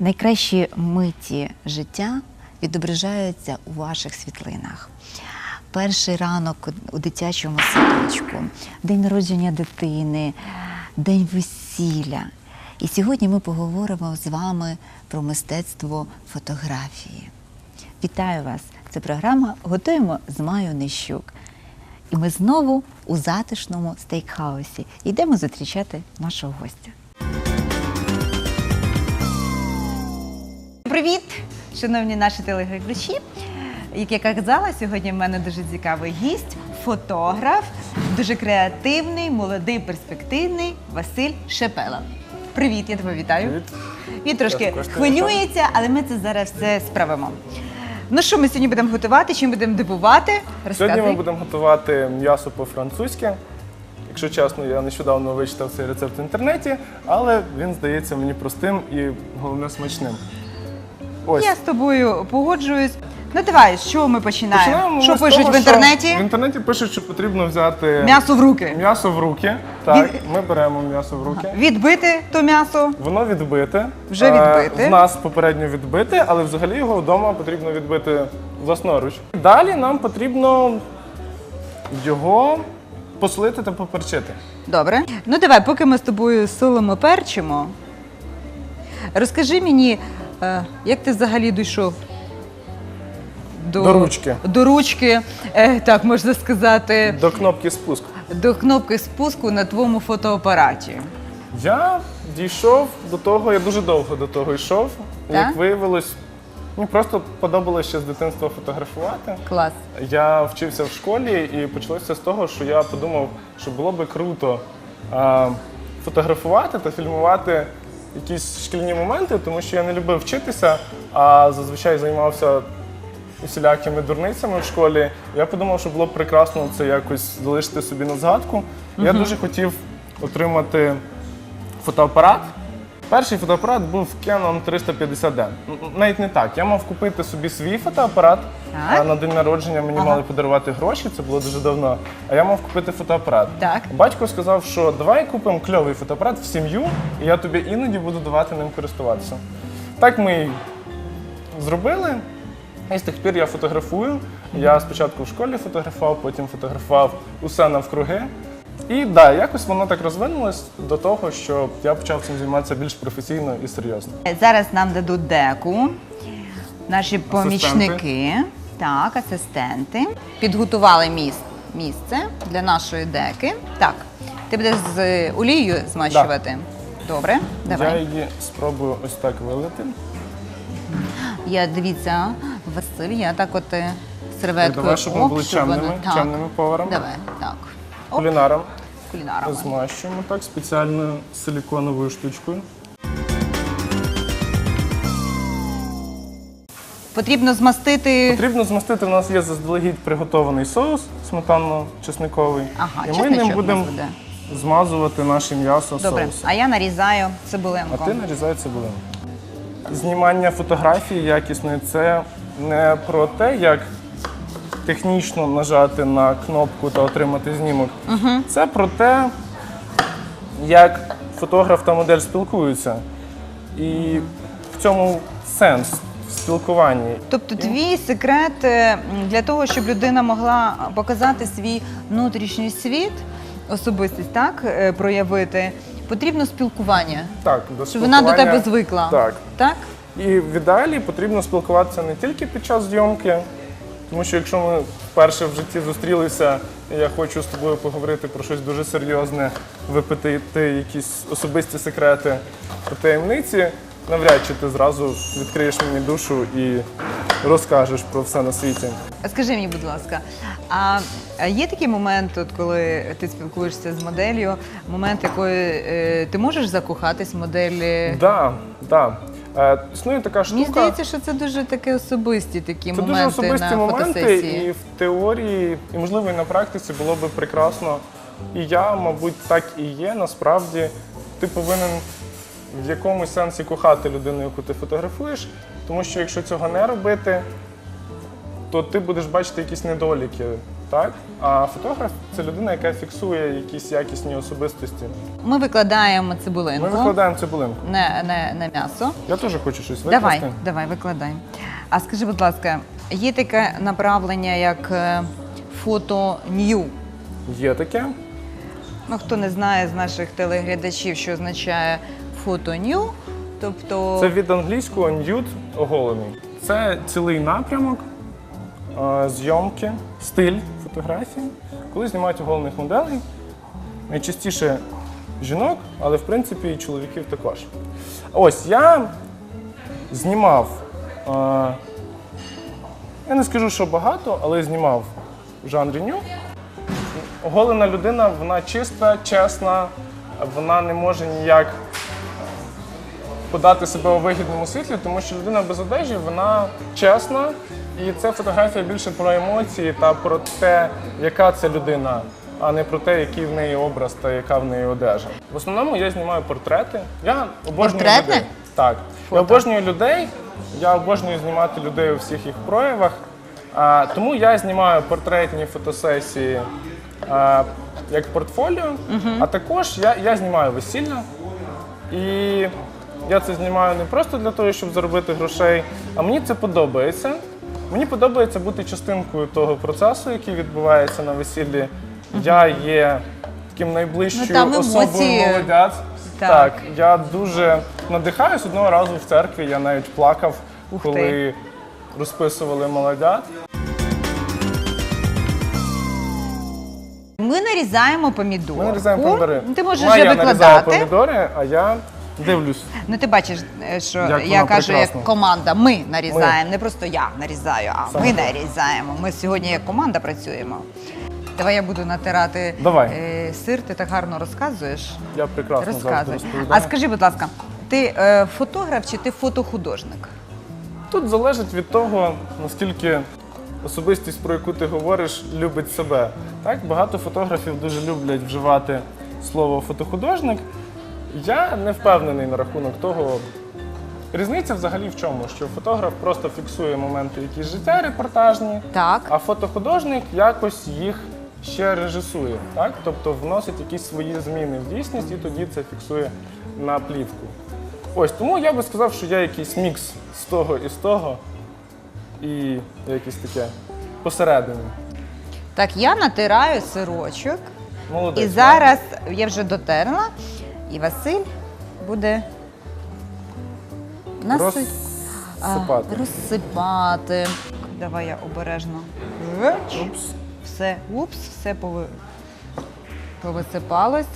Найкращі миті життя відображаються у ваших світлинах. Перший ранок у дитячому садочку, день народження дитини, день весілля. І сьогодні ми поговоримо з вами про мистецтво фотографії. Вітаю вас! Це програма Готуємо з Маю Нищук. І ми знову у затишному стейкхаусі йдемо зустрічати нашого гостя. Привіт, шановні наші телеглядачі. Як я казала, сьогодні в мене дуже цікавий гість, фотограф, дуже креативний, молодий, перспективний Василь Шепела. Привіт, я тебе вітаю. Привіт. Він трошки хвилюється, але ми це зараз все справимо. Ну що ми сьогодні будемо готувати? Чим будемо дивувати? Сьогодні ми будемо готувати м'ясо по-французьки. Якщо чесно, я нещодавно вичитав цей рецепт в інтернеті, але він здається мені простим і головне смачним. Ось. Я з тобою погоджуюсь. Ну давай, з чого ми починаємо? Починаємо що ми з пишуть того, в інтернеті? Що в інтернеті пишуть, що потрібно взяти М'ясо в руки. м'ясо в руки. Так, Від- ми беремо м'ясо в руки. Відбити то м'ясо. Воно відбите. Вже Е, відбите. В нас попередньо відбите, але взагалі його вдома потрібно відбити власноруч. Далі нам потрібно його посолити та поперчити. Добре. Ну давай, поки ми з тобою солимо перчимо. Розкажи мені, е, як ти взагалі дійшов до, До ручки. До ручки, е, так можна сказати, До кнопки спуск. до кнопки спуску на твоєму фотоапараті. Я дійшов до того, я дуже довго до того йшов. Так? Як виявилось, мені просто подобалося ще з дитинства фотографувати. Клас. Я вчився в школі і почалося з того, що я подумав, що було би круто а, фотографувати та фільмувати якісь шкільні моменти, тому що я не любив вчитися, а зазвичай займався усілякими дурницями в школі. Я подумав, що було б прекрасно це якось залишити собі на згадку. Я дуже хотів отримати фотоапарат. Перший фотоапарат був Canon 350D. Навіть не так. Я мав купити собі свій фотоапарат. Так. а На день народження мені Ага. мали подарувати гроші, це було дуже давно. А я мав купити фотоапарат. Так. Батько сказав, що давай купимо кльовий фотоапарат в сім'ю, і я тобі іноді буду давати ним користуватися. Так ми й зробили. І з тих пір я фотографую. Я спочатку в школі фотографував, потім фотографував усе навкруги. І да, якось воно так розвинулось до того, що я почав цим займатися більш професійно і серйозно. Зараз нам дадуть деку. Наші помічники, так, асистенти, підготували міс- місце для нашої деки. Так, ти будеш з олією змащувати? Добре, давай. Я її спробую ось так вилити. Я, дивіться, Василь, я так от е, серветкою. Давай, щоб ми оп, були воно- чемними, так. чемними поварами. Давай, так. Оп, Кулінаром кулінарами. змащуємо так спеціальною силіконовою штучкою. Потрібно змастити. Потрібно змастити, у нас є заздалегідь приготований соус сметанно-чесниковий. Ага, і ми ним будемо змазувати наше м'ясо Добре, соусом. а я нарізаю А ти нарізай цибулину. Знімання фотографії якісної це не про те, як технічно нажати на кнопку та отримати знімок. Це про те, як фотограф та модель спілкуються. І в цьому сенс в спілкуванні. Тобто твій секрет е, для того, щоб людина могла показати свій внутрішній світ, особистість, так, е, проявити, потрібно спілкування. Так, до Щоб вона до тебе звикла. Так. Так? І в ідеалі потрібно спілкуватися не тільки під час зйомки, тому що якщо ми вперше в житті зустрілися, і я хочу з тобою поговорити про щось дуже серйозне, випити якісь особисті секрети та таємниці, навряд чи ти зразу відкриєш мені душу і розкажеш про все на світі. Скажи мені, будь ласка, а є такий момент, от коли ти спілкуєшся з моделлю, момент, якої е, ти можеш закохатись в моделі? Да, да. Е, існує така штука. Мені здається, що це дуже такі особисті такі Це моменти дуже особисті на моменти, фотосесії. і в теорії, і можливо і на практиці було би прекрасно. І я, мабуть, так і є. Насправді, ти повинен в якомусь сенсі кохати людину, яку ти фотографуєш, тому що якщо цього не робити, то ти будеш бачити якісь недоліки Так? А фотограф це людина, яка фіксує якісь якісні особистості. Ми викладаємо цибулинку. Ми викладаємо цибулинку. Не, не, не м'ясо. Я теж хочу щось викласти. Давай, давай, викладай. А скажи, будь ласка, є таке направлення, як е, фото нью? Є таке. Ну, хто не знає з наших телеглядачів, що означає фото нью, тобто Це від англійського nude оголений. Це цілий напрямок зйомки, стиль фотографії, коли знімають оголених моделей. Найчастіше жінок, але в принципі і чоловіків також. Ось я знімав. я не скажу, що багато, але знімав в жанрі ню. Оголена людина, вона чиста, чесна, вона не може ніяк подати себе у вигідному світлі, тому що людина без одежі вона чесна, і це фотографія більше про емоції та про те, яка це людина, а не про те, який в неї образ та яка в неї одежа. В основному я знімаю портрети. Я обожнюю Портретне? людей. Так, я обожнюю людей. Я обожнюю знімати людей у всіх їх проявах. А, тому я знімаю портретні фотосесії а, як портфоліо, а також я, я знімаю весілля. І я це знімаю не просто для того, щоб заробити грошей, а мені це подобається. Мені подобається бути частинкою того процесу, який відбувається на весіллі. Я є таким найближчою Ну, там особою емоції. молодят. Так. Так. я дуже надихаюсь одного разу в церкві. Я навіть плакав, Ух коли ти. розписували молодят. ми нарізаємо помідорку. Ми нарізаємо помідори. Ти можеш Майя вже нарізає викладати. помідори, а я дивлюсь. Ну ти бачиш, е, що Як я вона кажу, як команда. Ми нарізаємо, не просто я нарізаю, а Саме ми так. нарізаємо. Ми сьогодні як команда працюємо. Давай я буду натирати Давай. е, сир, ти так гарно розказуєш. Я прекрасно завжди Розказуй. розповідаю. А скажи, будь ласка, ти е, фотограф чи ти фотохудожник? Тут залежить від того, наскільки особистість, про яку ти говориш, любить себе. Так, багато фотографів дуже люблять вживати слово фотохудожник. Я не впевнений на рахунок того. Різниця взагалі в чому? Що фотограф просто фіксує моменти якісь життя репортажні, Так. а фотохудожник якось їх ще режисує, так? тобто вносить якісь свої зміни в дійсність і тоді це фіксує на плівку. Ось тому я би сказав, що я якийсь мікс з того і з того, і якесь таке посередині. Так, я натираю сирочок. Молодець. І зараз я вже дотерла, і Василь буде а, Розсипати. розсипати. Давай я обережно. Упс. Все, упс, все пови... повисипалось.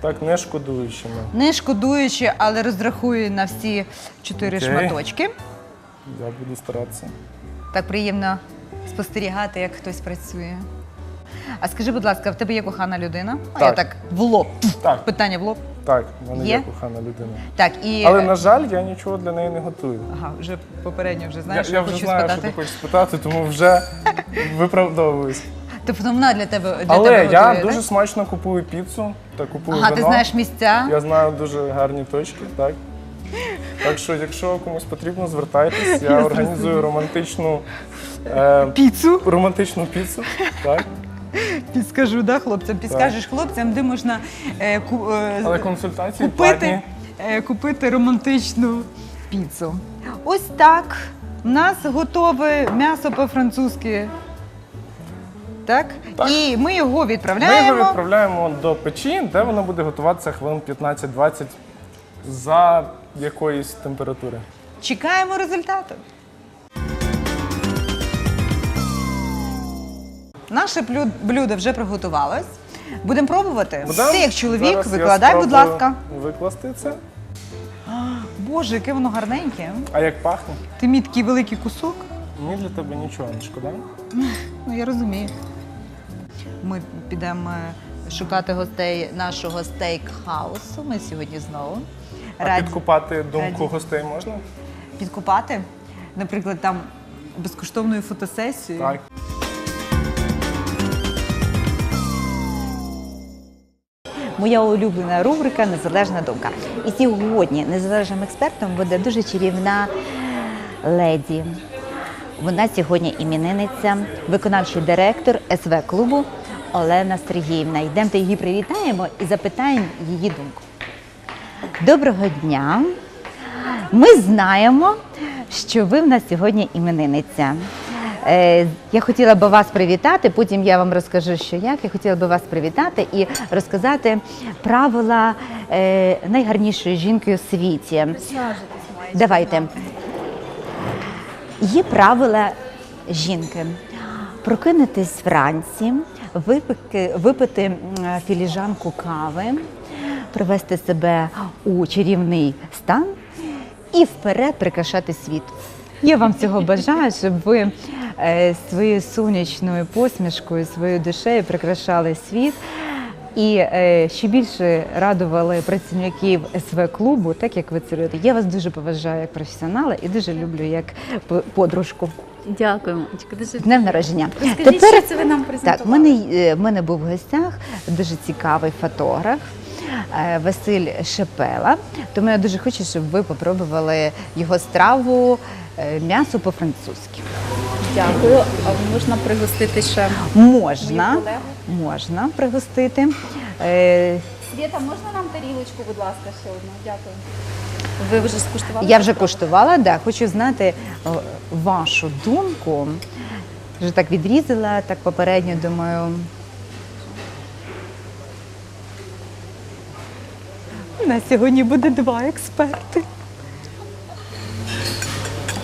Так, не шкодуючими. Не шкодуючи, але розрахую на всі чотири Окей. шматочки. Я буду старатися. Так приємно спостерігати, як хтось працює. А скажи, будь ласка, в тебе є кохана людина? А я Так. так в лоб. Так, Питання в лоб. Так, в мене є, Є? кохана людина. Так, і Але, на жаль, я нічого для неї не готую. ага, вже попередньо вже знаєш, я що вже хочу знаю, спитати. що ти хочеш спитати, тому вже виправдовуюсь. Тобто вона для тебе для Але тебе я готує, дуже так? смачно купую піцу та купую Ага, вино. ти знаєш місця. Я знаю дуже гарні точки, так. Так що, якщо комусь потрібно, звертайтесь, я організую романтичну, е, Піцу романтичну піцу. Так. Підскажу, да, хлопцям. Підскажеш хлопцям, де можна е, ку- е, Але консультації купити, платні. е, купити романтичну піцу. Ось так. У нас готове м'ясо по-французьки. Так? Так. І ми його Ми відправляємо. його відправляємо до печі, де воно буде готуватися хвилин 15-20 за якоїсь температури. Чекаємо результату. Наше блю- блюдо вже приготувалось. Будемо пробувати. Будемо? Ти як чоловік, Зараз я викладай, будь спробую ласка. Викласти це. Боже, яке воно гарненьке. А як пахне? Ти мій такий великий кусок. Мені для тебе нічого не шкода. Ну, я розумію. Ми підемо е, шукати гостей нашого стейк-хаусу. Ми сьогодні знову. А Раді підкупати думку раді. гостей можна? підкупати. Наприклад, там безкоштовною фотосесією. Так. Моя улюблена рубрика Незалежна думка. І сьогодні незалежним експертом буде дуже чарівна леді. Вона сьогодні іменинниця, виконавчий директор СВ клубу Олена Сергіївна. Йдемте її привітаємо і запитаємо її думку. Доброго дня! Ми знаємо, що ви в нас сьогодні іменинниця. Е, Я хотіла би вас привітати, потім я вам розкажу, що як. Я хотіла би вас привітати і розказати правила е, найгарнішої жінки у світі. Давайте. Є правила жінки. Прокинутись вранці, випити, випити філіжанку кави, привести себе у чарівний стан і вперед прикрашати світ. Я вам цього бажаю, щоб ви е, своєю сонячною посмішкою, своєю душею прикрашали світ. І е, ще більше радували працівників СВ клубу, так як ви це робите. Я вас дуже поважаю як професіонала і дуже люблю як подружку. Дякую. Дуже Днем народження. Розкажіть, що це ви нам презентували? Так, в мене, е, в мене був в гостях дуже цікавий фотограф. Е, Василь Шепела, тому я дуже хочу, щоб ви попробували його страву е, м'ясо по-французьки. Дякую. А можна пригостити ще Можна, можна пригостити. Е, Світа, можна нам тарілочку, будь ласка, ще одну? Дякую. Ви вже скуштували? Я вже куштувала, да. хочу знати вашу думку. Вже так відрізала, так попередньо думаю. У нас сьогодні буде два експерти.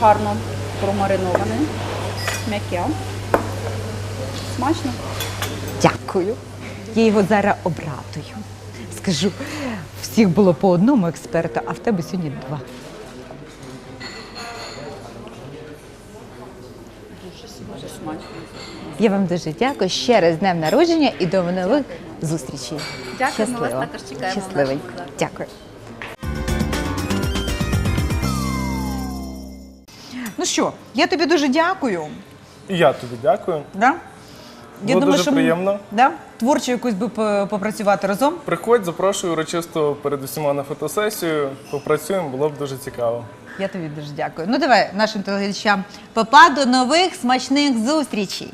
гарно промариноване, м'яке. Смачно. Дякую. Я його зараз обратую. Скажу, всіх було по одному експерту, а в тебе сьогодні два. Дуже смачно. Я вам дуже дякую. Ще раз з днем народження і до нових зустрічей. Дякую, ми вас також чекаємо Щасливий. Дякую. Ну що, я тобі дуже дякую. І я тобі дякую. Да? Було дуже приємно. Да? Творчо якусь би по- попрацювати разом. Приходь, запрошую урочисто перед усіма на фотосесію. Попрацюємо, було б дуже цікаво. Я тобі дуже дякую. Ну давай нашим телеглядачам. Папа, до нових смачних зустрічей.